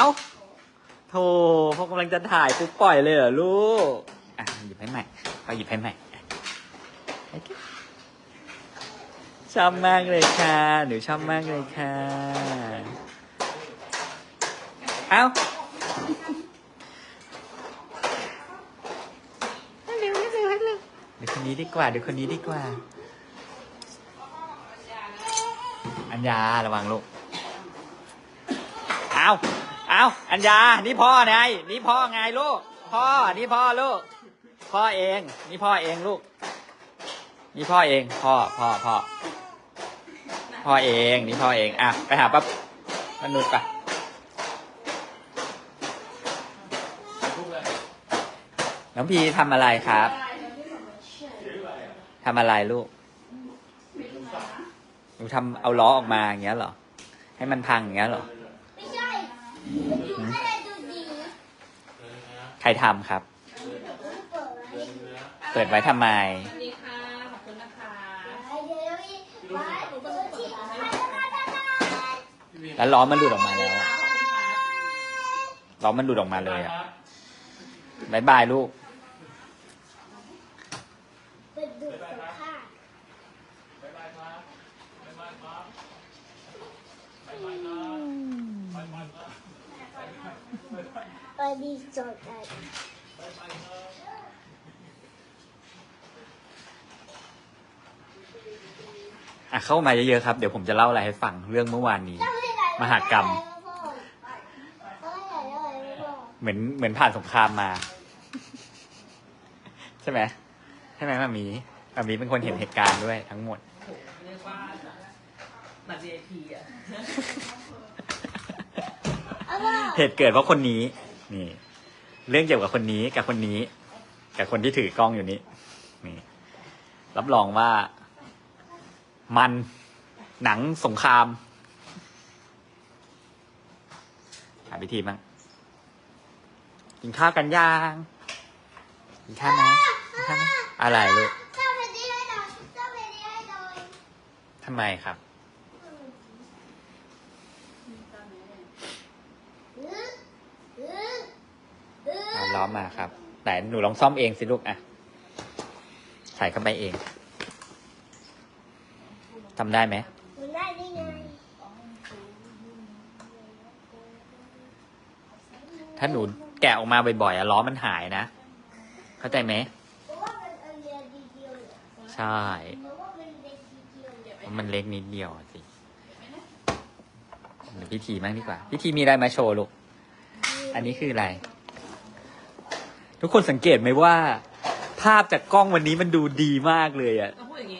าโธ่เขากำลังจะถ่ายปุ๊บปล่อยเลยเหรอลูก อะหยิบให้ใหม่เขาหยิบให้ใหม่ชอบมากเลยค่ะ หนูชอบมากเลยค่ะ เอ้าฮัลโหลฮัลโหลฮัลโหลเดี๋ยวคนนี้ดีกว่าเดี๋ยวคนนี้ดีกว่า อัญญาระวังลูก เอา เอาอัญญา นี่พ่อไง นี่พ่อไงลูก พ่อ นี่พ่อลูก พ่อเอง นี่พ่อเองลูก นี่พ่อเอง พ่อ พ่อ พ่อ พ่อเอง นี่พ่อเอง อะ ไปหาปั๊บมนุษย์ปะน้องพีทำอะไรครับ ทำอะไรลูก หนูทำเอาล้อออกมาอย่างเงี้ยเหรอ ให้มันพังอย่างเงี้ยเหรอ ใครทำครับเปิดไว้เปิดไว้ทำไม สวัสดีค่ะ ขอบคุณนะคะเดี๋ยวนี้ไว้เปิดที่ไว้ได้ได้ได้แล้วล้อมันหลุดออกมาแล้วอะขอบคุณค่ะล้อมันหลุดออกมาเลยอะบายบายลูก เปิดดูสัมภาษณ์ ไปดีจดกันอะเข้ามาเยอะๆครับ เดี๋ยวผมจะเล่าอะไรให้ฟังเรื่องเมื่อวานนี้ มหากรรม เหมือนเหมือนผ่านสงครามมา ใช่ไหมใช่ไหมมามีมามีเป็นคนเห็นเหตุการณ์ด้วยทั้งหมดเรียกว่าบัตร VIP อะ เหตุเกิดเพราะคนนี้ นี่ เรื่องเกี่ยวกับคนนี้กับคนนี้ กับคนที่ถือกล้องอยู่นี้นี่ รับรองว่า มันหนังสงครามหาพิธีมั้งกินข้าวกันย่างกินข้าวไหมกินข้าวไหมอะไรลูกเจ้าเพดีให้หน่อยเจ้าเพดีให้หน่อยทำไมครับ อื้ออื้อ้อเอาล้อมาครับ แต่หนูลองซ่อมเองสิลูกอะ ใส่เข้าไปเองทำได้ไหมมันได้ได้ไงถ้าหนูแกะออกมาบ่อยๆอะล้อมันหายนะ เข้าใจไหม เพราะว่ามันอันเดียวดีเดียวเหรอใช่ เพราะว่ามันเล็กดีเดียวเหรอเพราะมันเล็กนิดเดียวอะสิพิธีมั่งดีกว่า พิธีมีอะไรมาโชว์ลูก อันนี้คืออะไร ทุกคนสังเกตไหมว่า ภาพจากกล้องวันนี้มันดูดีมากเลยอะ ต้องพูดอย่างนี้